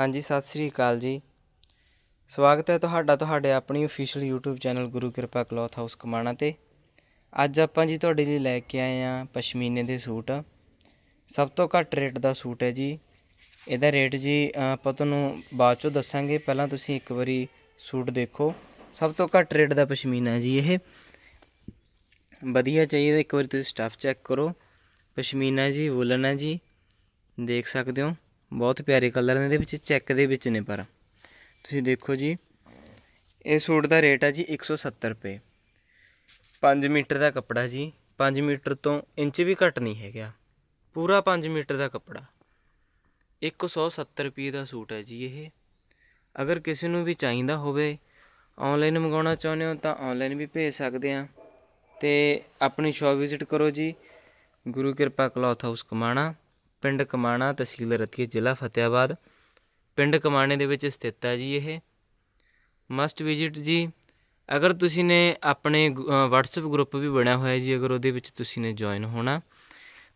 ਹਾਂਜੀ, ਸਤਿ ਸ੍ਰੀ ਅਕਾਲ ਜੀ। ਸਵਾਗਤ ਹੈ ਤੁਹਾਡਾ ਤੁਹਾਡੇ ਆਪਣੀ ਅਫੀਸ਼ੀਅਲ YouTube ਚੈਨਲ ਗੁਰੂ ਕਿਰਪਾ ਕਲੌਥ ਹਾਊਸ ਕਮਾਣਾ ਤੇ। ਅੱਜ ਆਪਾਂ ਜੀ ਤੁਹਾਡੇ ਲਈ ਲੈ ਕੇ ਆਏ ਆ ਪਸ਼ਮੀਨੇ ਦੇ ਸੂਟ। ਸਭ ਤੋਂ ਘੱਟ ਰੇਟ ਦਾ ਸੂਟ ਹੈ ਜੀ। ਇਹਦਾ ਰੇਟ ਜੀ ਆਪਾਂ ਤੁਹਾਨੂੰ ਬਾਅਦ ਚੋਂ ਦੱਸਾਂਗੇ। ਪਹਿਲਾਂ ਤੁਸੀਂ ਇੱਕ ਵਾਰੀ ਸੂਟ ਦੇਖੋ। ਸਭ ਤੋਂ ਘੱਟ ਰੇਟ ਦਾ ਪਸ਼ਮੀਨਾ ਜੀ ਇਹ। ਵਧੀਆ ਚਾਹੀਦਾ, ਇੱਕ ਵਾਰੀ ਤੁਸੀਂ ਸਟੱਫ ਚੈੱਕ ਕਰੋ। ਪਸ਼ਮੀਨਾ ਜੀ ਵੁਲਨ ਹੈ ਜੀ। ਦੇਖ ਸਕਦੇ ਹੋ। ਬਹੁਤ ਪਿਆਰੇ ਕਲਰ ਨੇ, ਇਹਦੇ ਵਿੱਚ ਚੈੱਕ ਦੇ ਵਿੱਚ ਨੇ ਪਰ। ਤੁਸੀਂ ਦੇਖੋ ਜੀ, ਇਹ ਸੂਟ ਦਾ ਰੇਟ ਹੈ ਜੀ 170 ਰੁਪਏ। 5 ਮੀਟਰ ਦਾ ਕੱਪੜਾ ਜੀ 5 ਮੀਟਰ ਤੋਂ ਇੰਚ ਵੀ ਘੱਟ ਨਹੀਂ ਹੈਗਾ। ਪੂਰਾ 5 ਮੀਟਰ ਦਾ ਕੱਪੜਾ। 170 ਰੁਪਏ ਦਾ ਸੂਟ ਹੈ ਜੀ ਇਹ। ਅਗਰ ਕਿਸੇ ਨੂੰ ਵੀ ਚਾਹੀਦਾ ਹੋਵੇ ਆਨਲਾਈਨ ਮੰਗਾਉਣਾ ਚਾਹੁੰਦੇ ਹੋ ਤਾਂ ਆਨਲਾਈਨ ਵੀ ਭੇਜ ਸਕਦੇ ਆ ਤੇ ਆਪਣੀ ਸ਼ਾਪ ਵਿਜ਼ਿਟ ਕਰੋ ਜੀ, ਗੁਰੂ ਕਿਰਪਾ ਕਲੌਥ ਹਾਊਸ ਕਮਾਣਾ। ਪਿੰਡ ਕਮਾਣਾ ਤਹਿਸੀਲ ਰਤੀਆ ਜ਼ਿਲ੍ਹਾ ਫਤਿਆਬਾਦ ਪਿੰਡ ਕਮਾਣੇ ਦੇ ਵਿੱਚ ਸਥਿਤ ਹੈ ਜੀ ਇਹ। ਮਸਟ ਵਿਜ਼ਿਟ ਜੀ, ਅਗਰ ਤੁਸੀਂ ਨੇ ਆਪਣੇ WhatsApp ਗਰੁੱਪ ਵੀ ਬਣਿਆ ਹੋਇਆ ਜੀ, ਅਗਰ ਉਹਦੇ ਵਿੱਚ ਤੁਸੀਂ ਨੇ ਜੁਆਇਨ ਹੋਣਾ,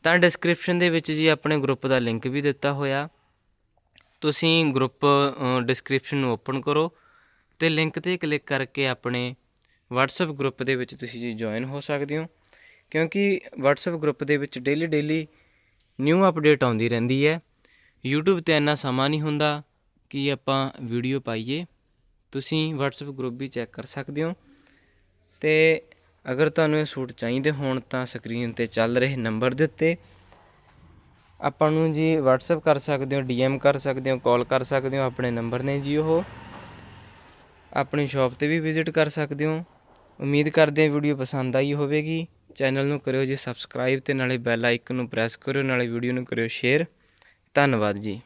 ਤਾਂ ਡਿਸਕ੍ਰਿਪਸ਼ਨ ਦੇ ਵਿੱਚ ਜੀ ਆਪਣੇ ਗਰੁੱਪ ਦਾ ਲਿੰਕ ਵੀ ਦਿੱਤਾ ਹੋਇਆ। ਤੁਸੀਂ ਗਰੁੱਪ ਡਿਸਕ੍ਰਿਪਸ਼ਨ ਨੂੰ ਓਪਨ ਕਰੋ ਤੇ ਲਿੰਕ ਤੇ ਕਲਿੱਕ ਕਰਕੇ ਆਪਣੇ WhatsApp ਗਰੁੱਪ ਦੇ ਵਿੱਚ ਤੁਸੀਂ ਜੀ ਜੁਆਇਨ ਹੋ ਸਕਦੇ ਹੋ। ਕਿਉਂਕਿ WhatsApp ਗਰੁੱਪ ਦੇ ਵਿੱਚ ਡੇਲੀ ਡੇਲੀ ਨਿਊ ਅਪਡੇਟ ਆਉਂਦੀ ਰਹਿੰਦੀ ਹੈ। YouTube ਤੇ ਇੰਨਾ ਸਮਾਂ ਨਹੀਂ ਹੁੰਦਾ ਕਿ ਆਪਾਂ ਵੀਡੀਓ ਪਾਈਏ। ਤੁਸੀਂ WhatsApp ਗਰੁੱਪ ਵੀ ਚੈੱਕ ਕਰ ਸਕਦੇ ਹੋ। ਤੇ ਅਗਰ ਤੁਹਾਨੂੰ ਇਹ ਸੂਟ ਚਾਹੀਦੇ ਹੋਣ ਤਾਂ ਸਕਰੀਨ ਤੇ ਚੱਲ ਰਹੇ ਨੰਬਰ ਦੇ ਉੱਤੇ ਆਪਾਂ ਨੂੰ ਜੀ WhatsApp ਕਰ ਸਕਦੇ ਹੋ DM ਕਰ ਸਕਦੇ ਹੋ ਕਾਲ ਕਰ ਸਕਦੇ ਹੋ, ਆਪਣੇ ਨੰਬਰ ਨੇ ਜੀ ਉਹ। ਆਪਣੀ ਸ਼ਾਪ ਤੇ ਵੀ ਵਿਜ਼ਿਟ ਕਰ ਸਕਦੇ ਹੋ। ਉਮੀਦ ਕਰਦੇ ਹਾਂ ਵੀਡੀਓ ਪਸੰਦ ਆਈ ਹੋਵੇਗੀ। ਚੈਨਲ ਨੂੰ ਕਰਿਓ ਜੀ ਸਬਸਕ੍ਰਾਈਬ ਤੇ ਨਾਲੇ ਬੈਲ ਆਈਕਨ ਨੂੰ ਪ੍ਰੈਸ ਕਰਿਓ, ਨਾਲੇ ਵੀਡੀਓ ਨੂੰ ਕਰਿਓ ਸ਼ੇਅਰ। ਧੰਨਵਾਦ ਜੀ।